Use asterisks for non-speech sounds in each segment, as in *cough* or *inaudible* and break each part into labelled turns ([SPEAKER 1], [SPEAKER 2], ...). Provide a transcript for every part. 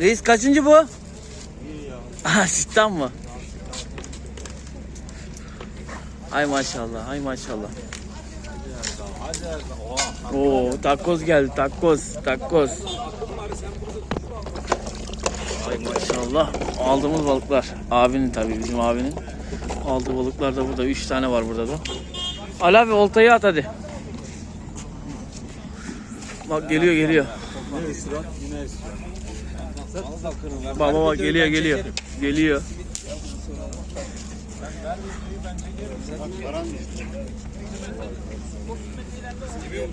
[SPEAKER 1] Reis kaçıncı bu? Ah *laughs* cidden mı? Ay maşallah, ay maşallah. Oo, takoz geldi, takoz, takoz. Ay maşallah. Aldığımız balıklar. Abinin tabii, bizim abinin. Aldığı balıklar da burada. Üç tane var burada da. Ali abi oltayı at hadi. Bak geliyor geliyor. Baba bak geliyor geliyor. Geliyor.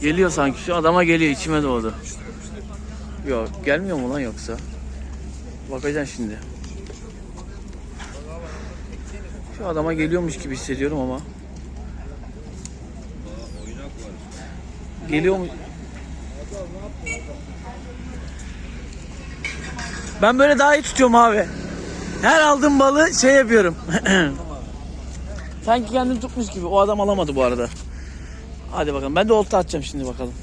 [SPEAKER 1] Geliyor sanki şu adama geliyor içime doğdu. Yok gelmiyor mu lan yoksa? Bakacaksın şimdi. Şu adama geliyormuş gibi hissediyorum ama. Geliyor mu? Ben böyle daha iyi tutuyorum abi. Her aldığım balığı şey yapıyorum. *clears throat* Sanki kendim tutmuş gibi. O adam alamadı bu arada. Hadi bakalım. Ben de olta atacağım şimdi bakalım.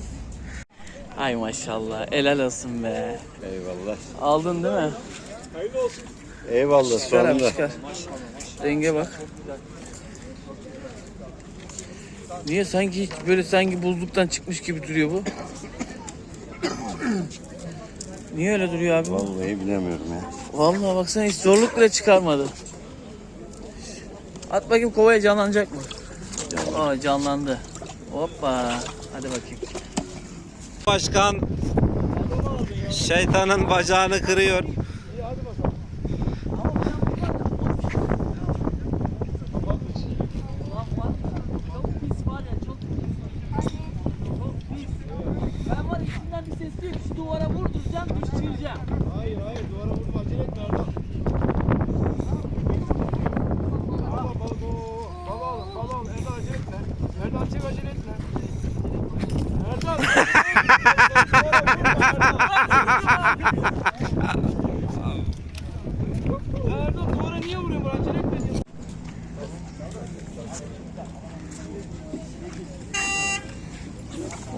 [SPEAKER 1] Ay maşallah. Helal olsun be.
[SPEAKER 2] Eyvallah.
[SPEAKER 1] Aldın değil mi?
[SPEAKER 2] Eyvallah
[SPEAKER 1] Çıkar abi çıkar. Renge bak. Niye sanki hiç böyle sanki buzluktan çıkmış gibi duruyor bu? *clears throat* Niye öyle duruyor abi?
[SPEAKER 2] Vallahi bilemiyorum ya.
[SPEAKER 1] Vallahi baksana hiç zorluk bile çıkarmadı. At bakayım kovaya canlanacak mı? Aa canlandı. Hoppa. Hadi bakayım.
[SPEAKER 3] Başkan şeytanın bacağını kırıyor.
[SPEAKER 1] Ben var içimden bir ses diyor ki şu duvara vurduracağım düşüreceğim.
[SPEAKER 4] Hayır hayır duvara vurma acele etme Erdal. Baba baba baba oğlum baba oğlum Erdal acele etme. Erdal çek acele etme. Erdal. Ya Erdal. *laughs*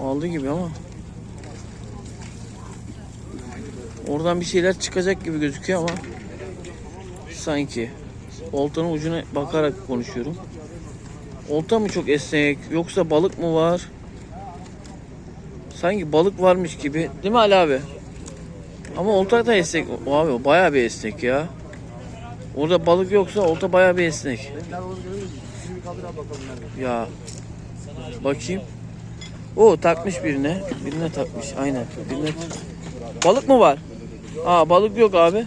[SPEAKER 1] Aldı gibi ama. Oradan bir şeyler çıkacak gibi gözüküyor ama sanki oltanın ucuna bakarak konuşuyorum. Olta mı çok esnek yoksa balık mı var? Sanki balık varmış gibi. Değil mi Ali abi? Ama olta da esnek. O abi o bayağı bir esnek ya. Orada balık yoksa olta bayağı bir esnek. Ya bakayım. O takmış birine. Birine takmış. Aynen. Birine. Balık mı var? Aa balık yok abi.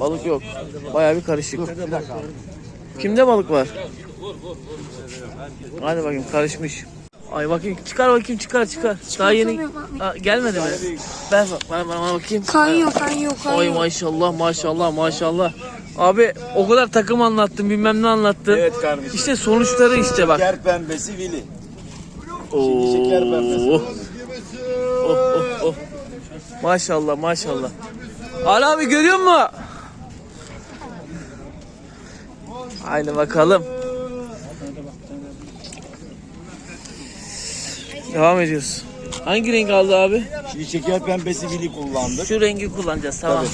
[SPEAKER 1] Balık yok. Bayağı bir karışık. Kimde balık var? Hadi bakayım karışmış. Ay bakayım çıkar bakayım çıkar çıkar. Daha yeni Aa, gelmedi mi? Ver bak bana, bana, bana bakayım.
[SPEAKER 5] Kayıyor kayıyor
[SPEAKER 1] Ay
[SPEAKER 5] kayıyor.
[SPEAKER 1] maşallah maşallah maşallah. Abi o kadar takım anlattın bilmem ne anlattın.
[SPEAKER 2] Evet kardeşim.
[SPEAKER 1] İşte sonuçları işte bak.
[SPEAKER 2] Şeker pembesi Vili.
[SPEAKER 1] Oo.
[SPEAKER 2] şeker pembesi.
[SPEAKER 1] Oh, oh, oh. Maşallah maşallah. Ali abi görüyor musun? Haydi bakalım. Devam ediyoruz. Hangi renk aldı abi?
[SPEAKER 2] Şimdi şeker pembesi Vili kullandık.
[SPEAKER 1] Şu rengi kullanacağız tamam.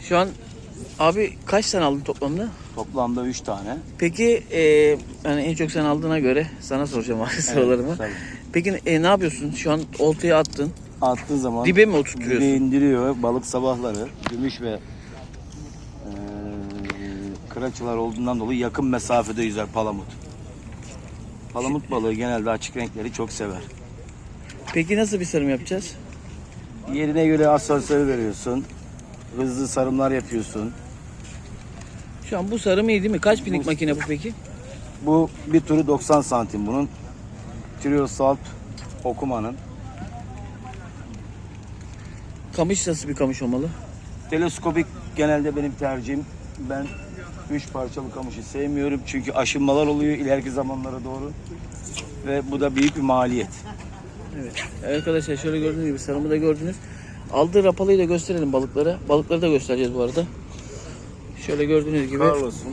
[SPEAKER 1] Şu an abi kaç tane aldın toplamda?
[SPEAKER 2] Toplamda 3 tane.
[SPEAKER 1] Peki e, yani en çok sen aldığına göre sana soracağım abi *laughs* sorularımı.
[SPEAKER 2] tabii.
[SPEAKER 1] Peki e, ne yapıyorsun? Şu an oltayı attın.
[SPEAKER 2] Attığı zaman
[SPEAKER 1] Dibe mi
[SPEAKER 2] dibe
[SPEAKER 1] oturtuyorsun?
[SPEAKER 2] indiriyor. Balık sabahları gümüş ve eee kıraçılar olduğundan dolayı yakın mesafede yüzer palamut. Palamut balığı genelde açık renkleri çok sever.
[SPEAKER 1] Peki nasıl bir sarım yapacağız?
[SPEAKER 2] Yerine göre asansörü veriyorsun. Hızlı sarımlar yapıyorsun.
[SPEAKER 1] Şu an bu sarım iyi değil mi? Kaç binlik makine bu peki?
[SPEAKER 2] Bu bir turu 90 santim bunun. Triosalt okumanın.
[SPEAKER 1] Kamış nasıl bir kamış olmalı?
[SPEAKER 2] Teleskopik genelde benim tercihim. Ben üç parçalı kamışı sevmiyorum. Çünkü aşınmalar oluyor ileriki zamanlara doğru. Ve bu da büyük bir maliyet.
[SPEAKER 1] Evet. Arkadaşlar şöyle gördüğünüz gibi sarımı da gördünüz. Aldığı rapalıyı da gösterelim balıklara. Balıkları da göstereceğiz bu arada. Şöyle gördüğünüz gibi
[SPEAKER 2] Carlos'un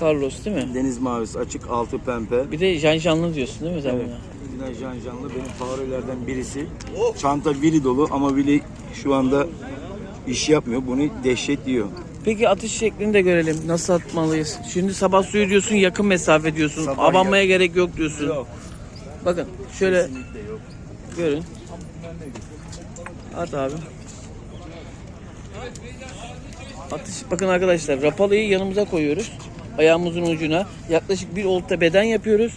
[SPEAKER 1] Carlos değil mi?
[SPEAKER 2] Deniz mavisi açık altı pembe.
[SPEAKER 1] Bir de janjanlı diyorsun değil mi sen
[SPEAKER 2] Evet.
[SPEAKER 1] buna?
[SPEAKER 2] Yine Can Canlı benim favorilerden birisi. Çanta Willy dolu ama Willy şu anda iş yapmıyor. Bunu dehşet yiyor.
[SPEAKER 1] Peki atış şeklini de görelim. Nasıl atmalıyız? Şimdi sabah suyu diyorsun yakın mesafe diyorsun.
[SPEAKER 2] Sabah
[SPEAKER 1] Abanmaya gerek yok diyorsun. Bakın şöyle
[SPEAKER 2] Kesinlikle yok.
[SPEAKER 1] görün. At abi. Atış bakın arkadaşlar rapalıyı yanımıza koyuyoruz. Ayağımızın ucuna. Yaklaşık bir olta beden yapıyoruz.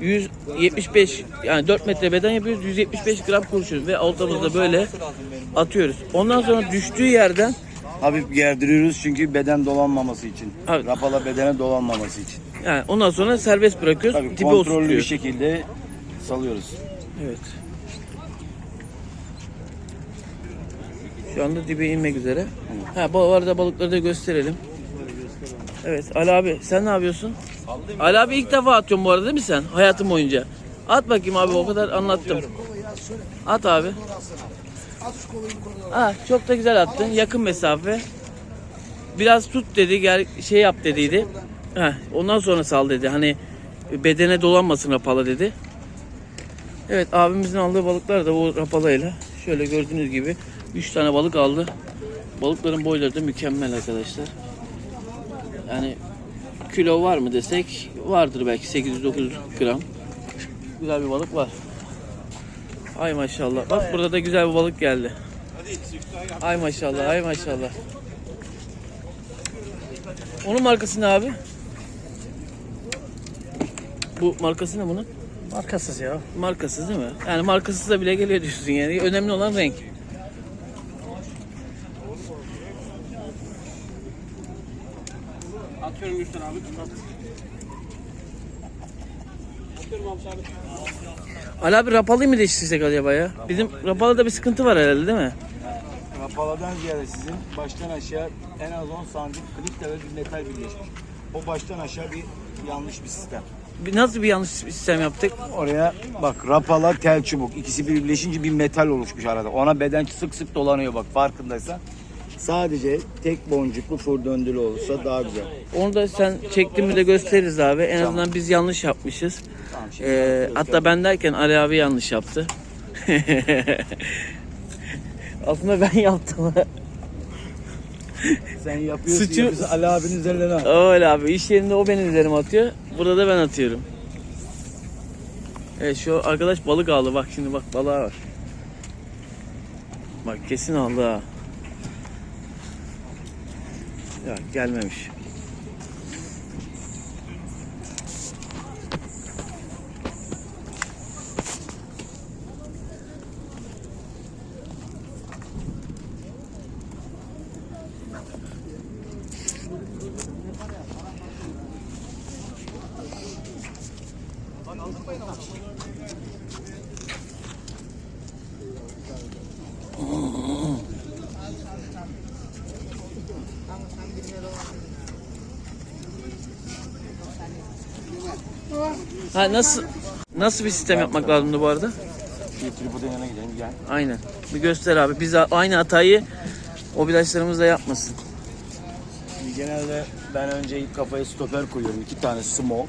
[SPEAKER 1] 175 yani 4 metre beden yapıyoruz. 175 gram kurşun ve oltamızda böyle atıyoruz. Ondan sonra düştüğü yerden
[SPEAKER 2] Hafif gerdiriyoruz çünkü beden dolanmaması için.
[SPEAKER 1] Evet.
[SPEAKER 2] Rapala bedene dolanmaması için.
[SPEAKER 1] yani ondan sonra serbest bırakıyoruz.
[SPEAKER 2] Tabii
[SPEAKER 1] dibe
[SPEAKER 2] kontrollü bir
[SPEAKER 1] oturtuyor.
[SPEAKER 2] şekilde salıyoruz.
[SPEAKER 1] Evet. Şu anda dibe inmek üzere. Ha bu arada balıkları da gösterelim. Evet Ali abi sen ne yapıyorsun? Ali abi ilk defa atıyorum bu arada değil mi sen? Hayatım boyunca. At bakayım abi o kadar anlattım. At abi. Ha, çok da güzel attın. Yakın mesafe. Biraz tut dedi, gel şey yap dediydi. Heh, ondan sonra sal dedi. Hani bedene dolanmasın rapala dedi. Evet abimizin aldığı balıklar da bu rapalayla. Şöyle gördüğünüz gibi 3 tane balık aldı. Balıkların boyları da mükemmel arkadaşlar. Yani kilo var mı desek vardır belki 800-900 gram. Güzel bir balık var. Ay maşallah. Bak burada da güzel bir balık geldi. Ay maşallah, ay maşallah. Onun markası ne abi? Bu markası ne bunun?
[SPEAKER 5] Markasız ya.
[SPEAKER 1] Markasız değil mi? Yani markasız da bile geliyor diyorsun yani. Önemli olan renk.
[SPEAKER 5] Atıyorum üstten abi.
[SPEAKER 1] Ali abi rapalıyı mı değiştirsek acaba ya? Bizim rapalıda bir sıkıntı var herhalde değil mi?
[SPEAKER 2] Rapaladan ziyade sizin baştan aşağı en az 10 santim kliple ve bir metal birleşmiş. O baştan aşağı bir yanlış bir sistem.
[SPEAKER 1] Bir- Nasıl bir yanlış sistem yaptık?
[SPEAKER 2] Oraya bak rapala tel çubuk ikisi birleşince bir metal oluşmuş arada. Ona beden sık sık dolanıyor bak farkındaysan. Sadece tek boncuklu fır döndülü olursa daha güzel.
[SPEAKER 1] Onu da sen çektin mi de gösteririz abi. En
[SPEAKER 2] Tamam.
[SPEAKER 1] azından biz yanlış yapmışız.
[SPEAKER 2] Tamam, şimdi
[SPEAKER 1] Ee, hatta ben derken Ali abi yanlış yaptı. *laughs* Aslında ben yaptım.
[SPEAKER 2] sen yapıyorsun,
[SPEAKER 1] Suçu-
[SPEAKER 2] Ali abinin üzerine al.
[SPEAKER 1] Öyle abi iş yerinde o benim üzerime atıyor. Burada da ben atıyorum. Evet şu arkadaş balık aldı bak şimdi bak balığa var. Bak kesin aldı ha. Ya gelmemiş. Ha nasıl nasıl bir sistem yapmak lazımdı bu arada?
[SPEAKER 2] Şu tripodun yanına gidelim gel.
[SPEAKER 1] Aynen. Bir göster abi. Biz aynı hatayı o bilaçlarımız da yapmasın.
[SPEAKER 2] Genelde ben önce kafaya stoper koyuyorum. iki tane small.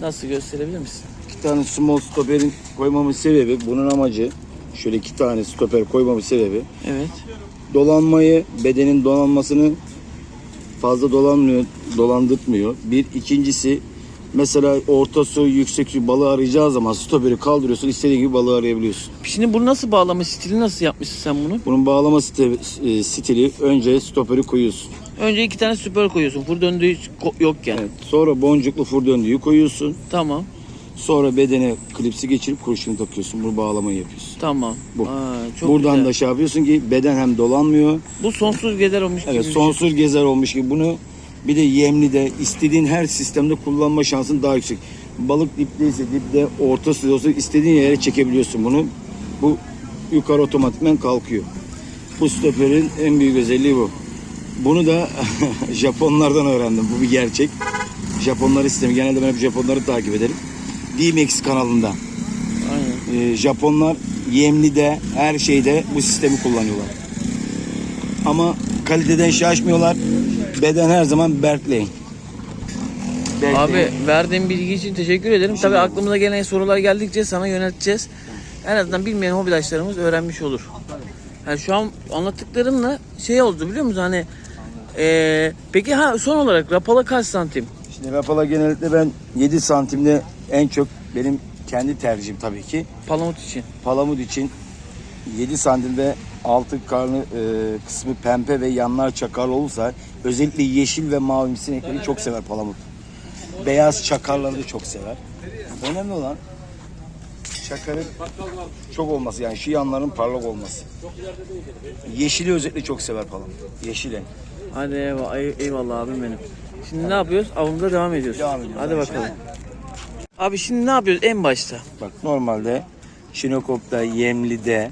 [SPEAKER 1] Nasıl gösterebilir misin?
[SPEAKER 2] İki tane small stoperin koymamın sebebi, bunun amacı şöyle iki tane stoper koymamın sebebi
[SPEAKER 1] Evet.
[SPEAKER 2] dolanmayı, bedenin dolanmasını fazla dolanmıyor, dolandırtmıyor. Bir, ikincisi mesela orta su, yüksek su balığı arayacağı zaman stoperi kaldırıyorsun, istediğin gibi balığı arayabiliyorsun.
[SPEAKER 1] Şimdi bunu nasıl bağlama stili nasıl yapmışsın sen bunu?
[SPEAKER 2] Bunun bağlama site- e, stili önce stoperi koyuyorsun.
[SPEAKER 1] Önce iki tane süper koyuyorsun. Fır döndüğü hiç ko- yokken.
[SPEAKER 2] Evet. Sonra boncuklu fır döndüğü koyuyorsun.
[SPEAKER 1] Tamam.
[SPEAKER 2] Sonra bedene klipsi geçirip kurşunu takıyorsun. Bunu bağlamayı yapıyorsun.
[SPEAKER 1] Tamam.
[SPEAKER 2] Bu.
[SPEAKER 1] Aa, çok
[SPEAKER 2] Buradan
[SPEAKER 1] güzel.
[SPEAKER 2] da şey yapıyorsun ki beden hem dolanmıyor.
[SPEAKER 1] Bu sonsuz gezer olmuş gibi.
[SPEAKER 2] Evet
[SPEAKER 1] bir şey.
[SPEAKER 2] sonsuz gezer olmuş gibi bunu bir de yemli de istediğin her sistemde kullanma şansın daha yüksek. Balık dipteyse dipte orta suda olsa istediğin yere çekebiliyorsun bunu. Bu yukarı otomatikmen kalkıyor. Bu stoperin en büyük özelliği bu. Bunu da *laughs* Japonlardan öğrendim. Bu bir gerçek. Japonlar sistemi. Genelde ben hep Japonları takip ederim. D-Max kanalında.
[SPEAKER 1] Aynen.
[SPEAKER 2] Ee, Japonlar yemlide her şeyde bu sistemi kullanıyorlar. Ama kaliteden şaşmıyorlar. Beden her zaman Berkeley. Belki
[SPEAKER 1] Abi verdiğin bilgi için teşekkür ederim. Tabii aklımıza gelen sorular geldikçe sana yönelteceğiz. En azından bilmeyen hobidaşlarımız öğrenmiş olur. Yani şu an anlattıklarınla şey oldu biliyor musun? Hani eee, peki ha son olarak rapala kaç santim?
[SPEAKER 2] Şimdi rapala genellikle ben 7 santimde en çok benim kendi tercihim tabii ki.
[SPEAKER 1] Palamut için.
[SPEAKER 2] Palamut için 7 santim ve altı karnı e, kısmı pembe ve yanlar çakar olursa özellikle yeşil ve mavi sinekleri çok sever palamut. Beyaz çakarları da çok sever. Önemli olan çakarın çok olması yani şu yanların parlak olması. Yeşili özellikle çok sever palamut. Yeşile.
[SPEAKER 1] Hadi eyvallah, ey- eyvallah abim benim. Şimdi ne yapıyoruz? Avımıza devam ediyoruz.
[SPEAKER 2] Devam ediyoruz.
[SPEAKER 1] Hadi bakalım. Abi şimdi ne yapıyoruz en başta?
[SPEAKER 2] Bak normalde Şinokop'ta, Yemli'de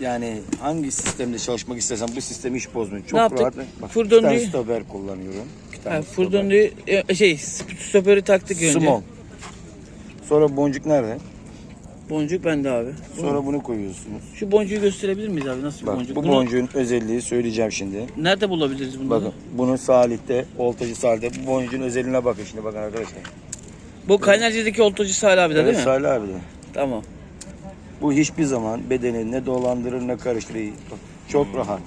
[SPEAKER 2] yani hangi sistemde çalışmak istesem bu sistemi hiç bozmuyor. Çok
[SPEAKER 1] yaptık?
[SPEAKER 2] rahat. Bak,
[SPEAKER 1] Fır
[SPEAKER 2] iki tane stoper kullanıyorum. İki tane
[SPEAKER 1] Ha,
[SPEAKER 2] stoper.
[SPEAKER 1] e, şey stopörü taktık önce.
[SPEAKER 2] Small. Sonra boncuk nerede?
[SPEAKER 1] Boncuk bende abi.
[SPEAKER 2] Sonra bunu koyuyorsunuz.
[SPEAKER 1] Şu boncuğu gösterebilir miyiz abi? Nasıl bir
[SPEAKER 2] Bak
[SPEAKER 1] boncuk?
[SPEAKER 2] bu
[SPEAKER 1] Bunu
[SPEAKER 2] boncuğun özelliği söyleyeceğim şimdi.
[SPEAKER 1] nerede bulabiliriz bunu?
[SPEAKER 2] Bakın bunu Salih'te, oltacı Salih'te bu boncuğun özelliğine bakın şimdi bakın arkadaşlar.
[SPEAKER 1] Bu Kaynarca'daki oltacı Salih abi de değil mi?
[SPEAKER 2] Salih abi de.
[SPEAKER 1] Tamam.
[SPEAKER 2] Bu hiçbir zaman bedeni ne dolandırır ne karıştırır. Çok rahat.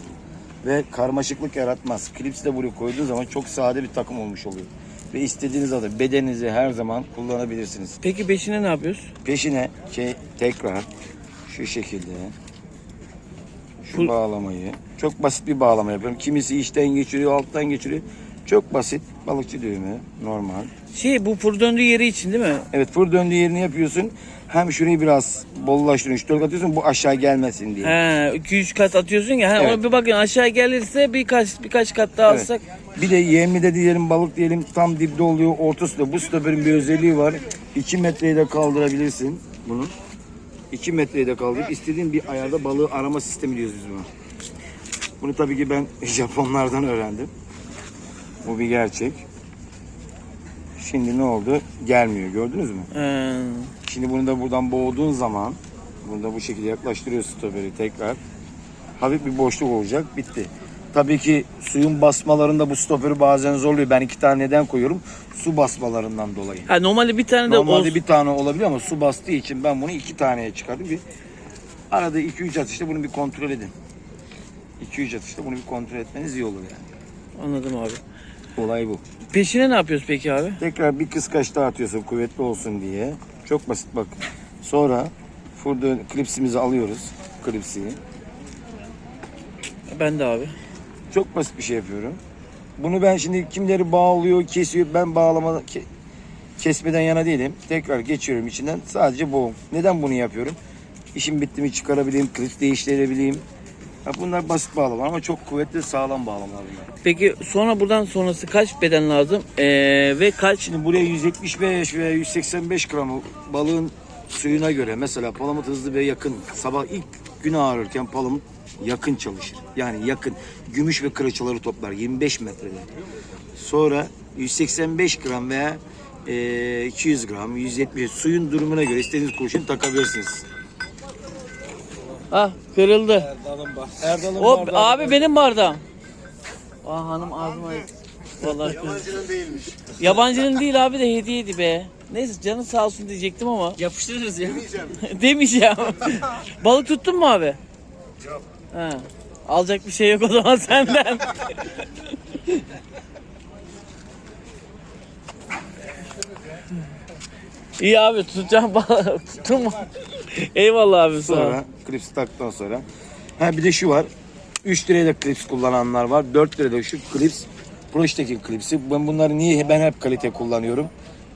[SPEAKER 2] Ve karmaşıklık yaratmaz. Klips de buraya koyduğu zaman çok sade bir takım olmuş oluyor. Ve istediğiniz adı bedeninizi her zaman kullanabilirsiniz.
[SPEAKER 1] Peki beşine ne yapıyoruz?
[SPEAKER 2] Peşine şey, tekrar şu şekilde şu
[SPEAKER 1] Full-
[SPEAKER 2] bağlamayı çok basit bir bağlama yapıyorum. Kimisi içten geçiriyor, alttan geçiriyor. Çok basit balıkçı düğümü normal.
[SPEAKER 1] Şey bu fır döndüğü yeri için değil mi?
[SPEAKER 2] Evet fır döndüğü yerini yapıyorsun. Hem şurayı biraz bollaştırıyorsun, 3 atıyorsun bu aşağı gelmesin diye.
[SPEAKER 1] He, 2-3 kat atıyorsun ya. He,
[SPEAKER 2] Evet.
[SPEAKER 1] Ona bir bakın aşağı gelirse birkaç birkaç kat daha
[SPEAKER 2] Evet.
[SPEAKER 1] alsak.
[SPEAKER 2] Bir de yemli de diyelim balık diyelim tam dipte oluyor ortasında. Bu stoperin bir özelliği var. 2 metreyi de kaldırabilirsin bunu. 2 metreyi de kaldırıp istediğin bir ayarda balığı arama sistemi diyoruz biz buna. Bunu tabii ki ben *laughs* Japonlardan öğrendim. Bu bir gerçek. Şimdi ne oldu? Gelmiyor gördünüz mü?
[SPEAKER 1] He.
[SPEAKER 2] Şimdi bunu da buradan boğduğun zaman bunu da bu şekilde yaklaştırıyorsun stoperi tekrar. Hafif bir boşluk olacak. Bitti. Tabii ki suyun basmalarında bu stoperi bazen zorluyor. Ben iki tane neden koyuyorum? Su basmalarından dolayı.
[SPEAKER 1] Ha, normalde bir tane de
[SPEAKER 2] Normalde bir tane olabiliyor ama su bastığı için ben bunu iki taneye çıkardım. Bir arada 2-3 atışta bunu bir kontrol edin. 2-3 atışta bunu bir kontrol etmeniz iyi olur yani.
[SPEAKER 1] Anladım abi.
[SPEAKER 2] Olay bu.
[SPEAKER 1] Peşine ne yapıyoruz peki abi?
[SPEAKER 2] Tekrar bir kıskaç daha atıyorsun kuvvetli olsun diye. Çok basit bak. Sonra fırda klipsimizi alıyoruz. Klipsi.
[SPEAKER 1] Ben de abi.
[SPEAKER 2] Çok basit bir şey yapıyorum. Bunu ben şimdi kimleri bağlıyor, kesiyor. Ben bağlama ke- kesmeden yana değilim. Tekrar geçiyorum içinden. Sadece boğum. Neden bunu yapıyorum? İşim bitti mi çıkarabileyim, klips değiştirebileyim. Ya bunlar basit bağlama ama çok kuvvetli sağlam bağlamalar bunlar.
[SPEAKER 1] Peki sonra buradan sonrası kaç beden lazım? Ee, ve kaç
[SPEAKER 2] Şimdi buraya 175 veya 185 gram balığın suyuna göre mesela palamut hızlı ve yakın sabah ilk gün ağrırken palamut yakın çalışır. Yani yakın gümüş ve kırıçaları toplar 25 metrede. Sonra 185 gram veya e, 200 gram 170 suyun durumuna göre istediğiniz kurşun takabilirsiniz.
[SPEAKER 1] Ah kırıldı.
[SPEAKER 2] Erdal'ın
[SPEAKER 1] Hop abi benim bardağım. Aa hanım ağzıma Vallahi Yabancının değilmiş. Yabancının değil abi de hediyeydi be. Neyse canın sağ olsun diyecektim ama. Yapıştırırız ya. Demeyeceğim. *laughs* Demeyeceğim. *laughs* Balık tuttun mu abi? Yok. Ha. Alacak bir şey yok o zaman senden. *laughs* İyi abi tutacağım balık. Tuttun mu? Eyvallah abi sağ ol.
[SPEAKER 2] Sonra klips taktıktan sonra. Ha bir de şu var. 3 liraya da klips kullananlar var. 4 liraya da şu klips. Proştek'in klipsi. Ben bunları niye ben hep kalite kullanıyorum.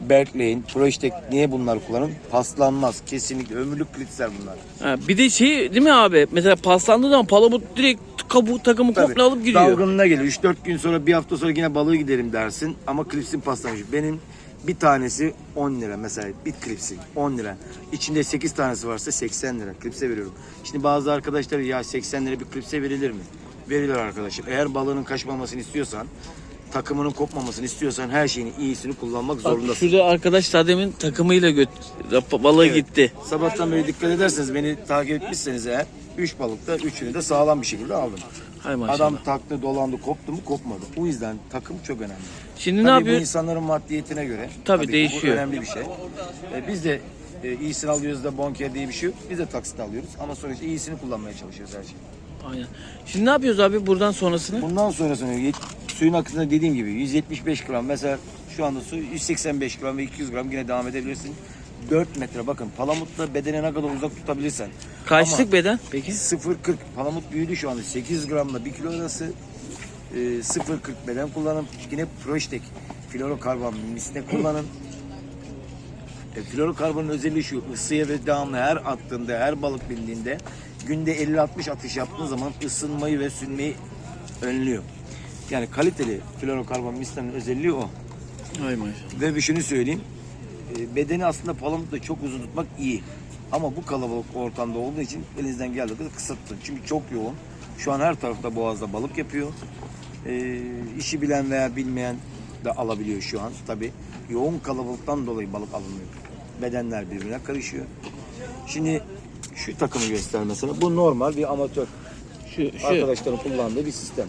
[SPEAKER 2] Berkley'in, Proştek niye bunları kullanıyorum? Paslanmaz. Kesinlikle ömürlük klipsler bunlar.
[SPEAKER 1] Ha, bir de şey değil mi abi? Mesela paslandığı zaman palamut direkt kabuğu takımı
[SPEAKER 2] Tabii.
[SPEAKER 1] komple alıp gidiyor.
[SPEAKER 2] Dalgınına geliyor. 3-4 gün sonra bir hafta sonra yine balığı gidelim dersin. Ama klipsin paslanmış. Benim bir tanesi 10 lira mesela bir klipsin 10 lira. İçinde 8 tanesi varsa 80 lira klipse veriyorum. Şimdi bazı arkadaşlar ya 80 lira bir klipse verilir mi? Verilir arkadaşım. Eğer balığının kaçmamasını istiyorsan takımının kopmamasını istiyorsan her şeyin iyisini kullanmak
[SPEAKER 1] Bak,
[SPEAKER 2] zorundasın.
[SPEAKER 1] şurada arkadaş daha demin takımıyla göt balığı
[SPEAKER 2] Evet.
[SPEAKER 1] gitti.
[SPEAKER 2] Sabahtan beri dikkat ederseniz beni takip etmişseniz eğer 3 balıkta 3'ünü de sağlam bir şekilde aldım.
[SPEAKER 1] Hay maşallah.
[SPEAKER 2] Adam taktı, dolandı, koptu mu kopmadı. O yüzden takım çok önemli.
[SPEAKER 1] Şimdi
[SPEAKER 2] Tabii
[SPEAKER 1] ne
[SPEAKER 2] bu
[SPEAKER 1] yapıyor?
[SPEAKER 2] insanların maddiyetine göre.
[SPEAKER 1] Tabii,
[SPEAKER 2] Bu
[SPEAKER 1] değişiyor.
[SPEAKER 2] önemli bir şey. E, biz de e, iyisini alıyoruz da bonker diye bir şey yok. Biz de taksit alıyoruz ama sonuçta iyisini kullanmaya çalışıyoruz her şey.
[SPEAKER 1] Aynen. Şimdi ne yapıyoruz abi buradan sonrasını?
[SPEAKER 2] Bundan sonrasını yet- suyun akısında dediğim gibi 175 gram mesela şu anda su 185 gram ve 200 gram yine devam edebilirsin. 4 metre bakın palamutla bedene ne kadar uzak tutabilirsen.
[SPEAKER 1] Kaçlık
[SPEAKER 2] Ama
[SPEAKER 1] beden peki?
[SPEAKER 2] 0.40 palamut büyüdü şu anda 8 gramla 1 kilo arası. E, 0.40 beden kullanın. Yine Proştek florokarbon misine kullanın. E, florokarbonun özelliği şu ısıya ve devamlı her attığında her balık bindiğinde günde 50-60 atış yaptığın zaman ısınmayı ve sünmeyi önlüyor. Yani kaliteli florokarbon mislerin özelliği o.
[SPEAKER 1] Ay maşallah.
[SPEAKER 2] Ve bir şunu söyleyeyim. e, Bedeni aslında palamutla çok uzun tutmak iyi. Ama bu kalabalık ortamda olduğu için elinizden geldiği kadar kısaltın. Çünkü çok yoğun. Şu an her tarafta boğazda balık yapıyor. E, işi bilen veya bilmeyen de alabiliyor şu an. Tabi yoğun kalabalıktan dolayı balık alınmıyor. Bedenler birbirine karışıyor. Şimdi şu takımı göster mesela. Bu normal bir amatör
[SPEAKER 1] Şu şu
[SPEAKER 2] arkadaşların kullandığı bir sistem.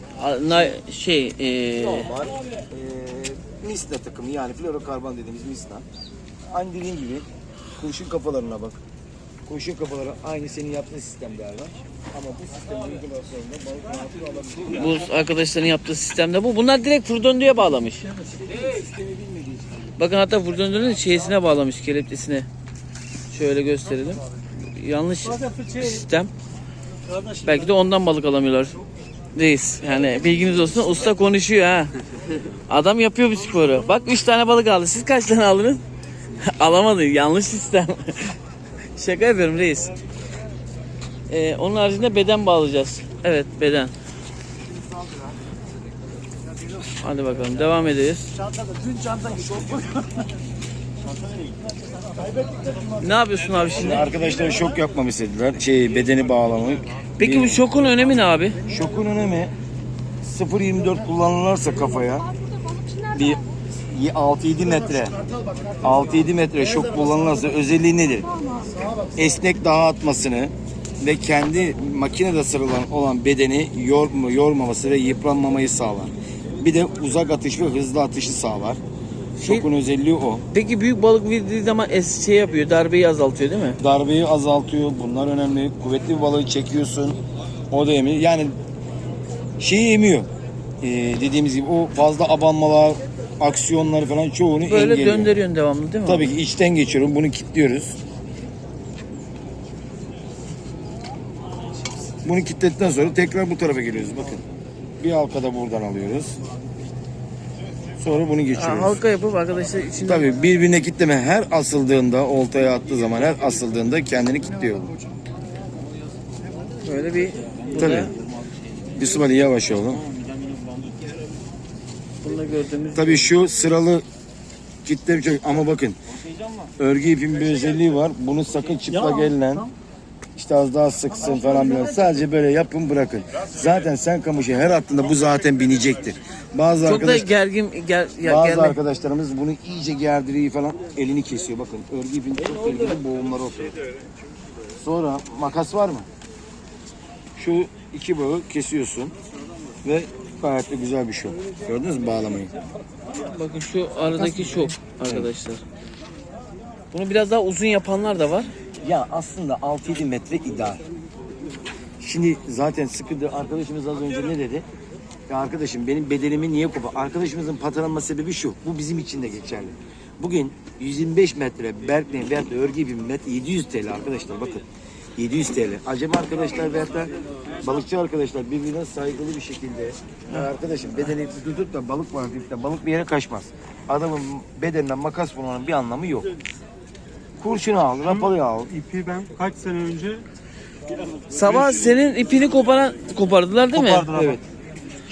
[SPEAKER 1] na- şey e,
[SPEAKER 2] Normal e, misna takımı yani florokarbon dediğimiz misna. Aynı dediğin gibi kurşun kafalarına bak. Kurşun kafaları aynı senin yaptığın sistem galiba. Ama bu sistemin uygulamasında balık rahatlıkla alabiliyor.
[SPEAKER 1] bu arkadaşların yaptığı sistemde bu. Bunlar direkt furdöndüye bağlamış. Bakın hatta furdöndünün şeysine bağlamış kelepçesine. Şöyle gösterelim. Yanlış sistem. Belki de ondan balık alamıyorlar. Reis. Yani bilginiz olsun. Usta konuşuyor ha. Adam yapıyor bu sporu. Bak 3 tane balık aldı. Siz kaç tane aldınız? *laughs* Alamadın. Yanlış sistem. Şaka yapıyorum reis. Ee, onun haricinde beden bağlayacağız. Evet beden. Hadi bakalım devam ederiz. Ne yapıyorsun abi şimdi?
[SPEAKER 2] Arkadaşlar şok yapmamı istediler. Şey bedeni bağlamayı.
[SPEAKER 1] Peki bu şokun önemi ne abi?
[SPEAKER 2] Şokun önemi 0.24 kullanılırsa kafaya bir 6-7 metre 6-7 metre şok kullanılırsa özelliği nedir? Esnek daha atmasını ve kendi makinede sarılan olan bedeni yorma, yormaması ve yıpranmamayı sağlar. Bir de uzak atış ve hızlı atışı sağlar.
[SPEAKER 1] Şey-
[SPEAKER 2] Şokun özelliği o.
[SPEAKER 1] Peki büyük balık verdiği zaman es şey yapıyor, darbeyi azaltıyor değil mi?
[SPEAKER 2] Darbeyi azaltıyor. Bunlar önemli. Kuvvetli bir balığı çekiyorsun. O da emiyor. Yani şeyi emiyor. Ee, dediğimiz gibi o fazla abanmalar, aksiyonları falan çoğunu
[SPEAKER 1] Böyle
[SPEAKER 2] engelliyor.
[SPEAKER 1] döndürüyorsun devamlı değil mi?
[SPEAKER 2] Tabii ki içten geçiyorum. Bunu kilitliyoruz. Bunu kilitledikten sonra tekrar bu tarafa geliyoruz. Bakın. Bir halka da buradan alıyoruz. Sonra bunu
[SPEAKER 1] Ha,
[SPEAKER 2] geçiyoruz.
[SPEAKER 1] halka yapıp arkadaşlar içinde
[SPEAKER 2] Tabii birbirine kitleme her asıldığında, oltaya attığı zaman her asıldığında kendini kilitliyor.
[SPEAKER 1] böyle bir
[SPEAKER 2] Tabii. Ali yavaş olun.
[SPEAKER 1] Bunda gördüğümüz
[SPEAKER 2] Tabii şu sıralı kitle çok ama bakın örgü ipin bir özelliği var. Bunu sakın çıplak elle işte az daha sıksın falan filan. Sadece böyle yapın bırakın. Zaten sen kamışı her attığında bu zaten binecektir. Bazı
[SPEAKER 1] çok da
[SPEAKER 2] arkadaş
[SPEAKER 1] gergin gel ya,
[SPEAKER 2] bazı
[SPEAKER 1] germe-
[SPEAKER 2] arkadaşlarımız bunu iyice gerdiriyor falan elini kesiyor. Bakın örgü ipin çok tehlikeli boğumları oluyor. Sonra makas var mı? Şu iki bağı kesiyorsun ve gayet de güzel bir şey. Gördünüz mü bağlamayı?
[SPEAKER 1] Bakın şu aradaki şok arkadaşlar. Bunu biraz daha uzun yapanlar da var.
[SPEAKER 2] Ya aslında 6-7 metre ideal. Şimdi zaten sıkıntı arkadaşımız az önce ne dedi? Ya arkadaşım benim bedenimi niye kopa? Arkadaşımızın pataranma sebebi şu. Bu bizim için de geçerli. Bugün 125 metre Berkleyin veyahut da örgü bir metre 700 TL arkadaşlar bakın. 700 TL. Acaba arkadaşlar veyahut da balıkçı arkadaşlar birbirine saygılı bir şekilde ya arkadaşım bedeni tutup da balık var deyip de balık bir yere kaçmaz. Adamın bedeninden makas bulmanın bir anlamı yok. Kurşunu al, rapalı al.
[SPEAKER 6] İpi ben kaç sene önce
[SPEAKER 1] Sabah senin ipini koparan kopardılar değil mi?
[SPEAKER 6] kopardılar.
[SPEAKER 2] Evet.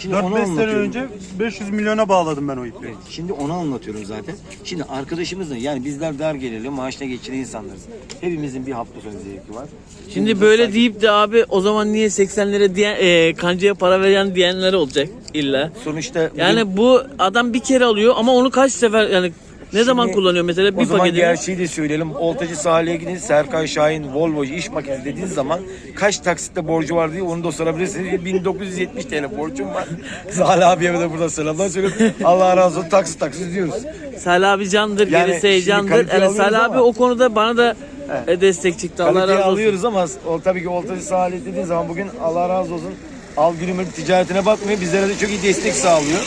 [SPEAKER 2] Şimdi onu
[SPEAKER 6] 4-5 sene
[SPEAKER 2] anlatıyorum.
[SPEAKER 6] önce 500 milyona bağladım ben o ipi.
[SPEAKER 2] Evet, şimdi onu anlatıyorum zaten. Şimdi arkadaşımızın yani bizler dar gelirli maaşla geçinen insanlarız. Hepimizin bir hafta sonu zevki var.
[SPEAKER 1] Şimdi böyle deyip de abi o zaman niye 80'lere diyen e, kancaya para veren diyenler olacak illa.
[SPEAKER 2] Sonuçta
[SPEAKER 1] Yani bu adam bir kere alıyor ama onu kaç sefer yani Ne zaman kullanıyor mesela
[SPEAKER 2] O
[SPEAKER 1] bir
[SPEAKER 2] zaman
[SPEAKER 1] paketi?
[SPEAKER 2] gerçeği de söyleyelim. Oltacı Salih'e gidin Serkan Şahin Volvo iş makinesi dediğiniz zaman kaç taksitte borcu var diye onu da sorabilirsiniz. 1970 tane borcum var. *laughs* Salih abiye de burada selamlar söylüyorum. Allah razı olsun taksit taksit diyoruz.
[SPEAKER 1] Salih abi candır,
[SPEAKER 2] Yani
[SPEAKER 1] gerisi
[SPEAKER 2] şimdi
[SPEAKER 1] heyecandır.
[SPEAKER 2] kaliteyi
[SPEAKER 1] Yani Salih
[SPEAKER 2] alıyoruz
[SPEAKER 1] abi
[SPEAKER 2] ama-
[SPEAKER 1] o konuda bana da e, destek çıktı. Allah
[SPEAKER 2] Kaliteyi
[SPEAKER 1] razı olsun.
[SPEAKER 2] alıyoruz ama o tabii ki Oltacı Salih dediğin zaman bugün Allah razı olsun al gümrük ticaretine bakmıyor. Bizlere de çok iyi destek sağlıyor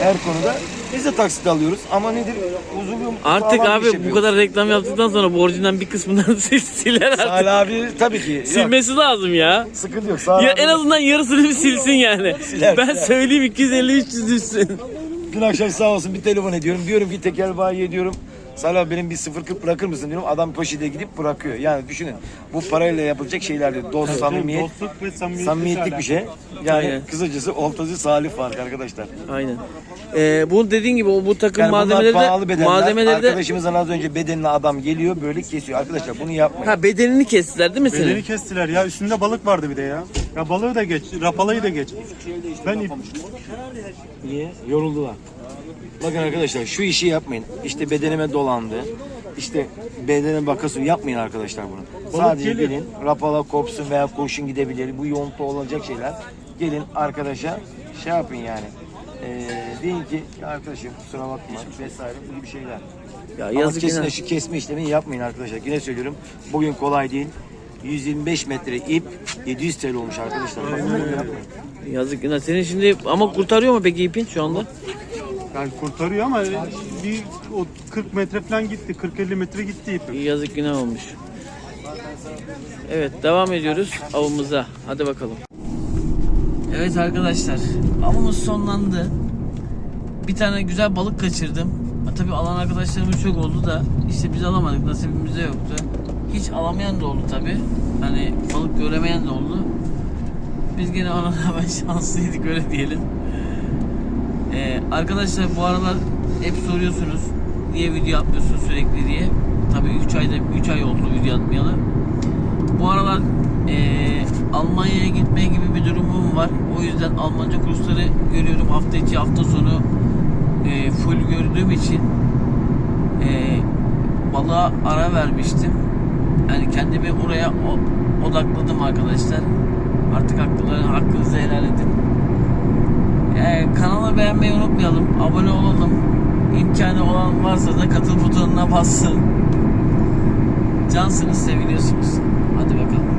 [SPEAKER 2] her konuda. Biz de taksit alıyoruz ama nedir? Uzun
[SPEAKER 1] Artık
[SPEAKER 2] sağlam bir iş
[SPEAKER 1] abi bu
[SPEAKER 2] yapıyoruz.
[SPEAKER 1] kadar reklam yaptıktan sonra borcundan bir kısmından *laughs* sil- siler artık.
[SPEAKER 2] Salih abi tabii ki. Yok,
[SPEAKER 1] Silmesi lazım ya.
[SPEAKER 2] sıkıntı yok. Salih
[SPEAKER 1] Ya
[SPEAKER 2] abi
[SPEAKER 1] en azından yarısını bir silsin yani.
[SPEAKER 2] Siler,
[SPEAKER 1] ben
[SPEAKER 2] siler.
[SPEAKER 1] söyleyeyim 250 300 düşsün.
[SPEAKER 2] Dün akşam sağ olsun bir telefon ediyorum. Diyorum ki tekel bayiye diyorum. Salih benim bir 0.40 bırakır mısın diyorum. Adam poşete gidip bırakıyor. Yani düşünün bu parayla yapılacak şeyler değil. Dost, samimiyet,
[SPEAKER 6] Dostluk ve samimiyet.
[SPEAKER 2] samimiyetlik bir şey. Yani
[SPEAKER 1] Aynen.
[SPEAKER 2] kısacası oltacı Salih fark arkadaşlar.
[SPEAKER 1] Aynen. Ee, bu dediğin gibi o bu takım
[SPEAKER 2] Yani
[SPEAKER 1] malzemeleri
[SPEAKER 2] bunlar pahalı
[SPEAKER 1] de
[SPEAKER 2] bedenler.
[SPEAKER 1] malzemeleri de
[SPEAKER 2] Arkadaşımızdan az önce bedenli adam geliyor böyle kesiyor. Arkadaşlar bunu yapmayın.
[SPEAKER 1] ha bedenini kestiler değil mi senin?
[SPEAKER 6] Bedeni kestiler ya. Üstünde balık vardı bir de ya. Ya balığı da geç, rapalayı da geç. Ben ip,
[SPEAKER 2] Niye? Yoruldular. Bakın arkadaşlar şu işi yapmayın. İşte bedenime dolandı. İşte bedene bakasın yapmayın arkadaşlar bunu. Sadece
[SPEAKER 6] gelir.
[SPEAKER 2] gelin rapala kopsun veya kurşun gidebilir. Bu yoğunlukta olacak şeyler. Gelin arkadaşa şey yapın yani. Ee, deyin ki "Ya arkadaşım kusura bakma vesaire bu gibi şeyler.
[SPEAKER 1] Ya
[SPEAKER 2] Ama
[SPEAKER 1] yazık
[SPEAKER 2] kesin
[SPEAKER 1] yine.
[SPEAKER 2] şu kesme işlemini yapmayın arkadaşlar. Yine söylüyorum bugün kolay değil. 125 metre ip 700 TL olmuş arkadaşlar. Bakın bunu yapmayın.
[SPEAKER 1] Yazık yine. Senin şimdi ama kurtarıyor mu peki ipin şu anda?
[SPEAKER 6] Yani kurtarıyor ama bir o 40 metre falan gitti. 40-50 metre gitti ipim.
[SPEAKER 1] Yazık günah olmuş. Evet devam ediyoruz avımıza. Hadi bakalım. Evet arkadaşlar avımız sonlandı. Bir tane güzel balık kaçırdım. Ha, Tabii alan arkadaşlarımız çok oldu da işte biz alamadık nasibimizde yoktu. Hiç alamayan da oldu tabii. Hani balık göremeyen de oldu. Biz gene ona *laughs* rağmen şanslıydık öyle diyelim. Ee, arkadaşlar bu aralar hep soruyorsunuz niye video yapmıyorsun sürekli diye. Tabii 3 ayda 3 ay oldu video atmayalı. Bu aralar ee, Almanya'ya gitme gibi bir durumum var. O yüzden Almanca kursları görüyorum hafta içi hafta sonu ee, full gördüğüm için ee, balığa ara vermiştim. Yani kendimi oraya odakladım arkadaşlar. Artık hakları, hakkınızı helal edin. Ee, kanalı beğenmeyi unutmayalım. Abone olalım. İmkanı olan varsa da katıl butonuna bassın. Cansınız, seviliyorsunuz. Hadi bakalım.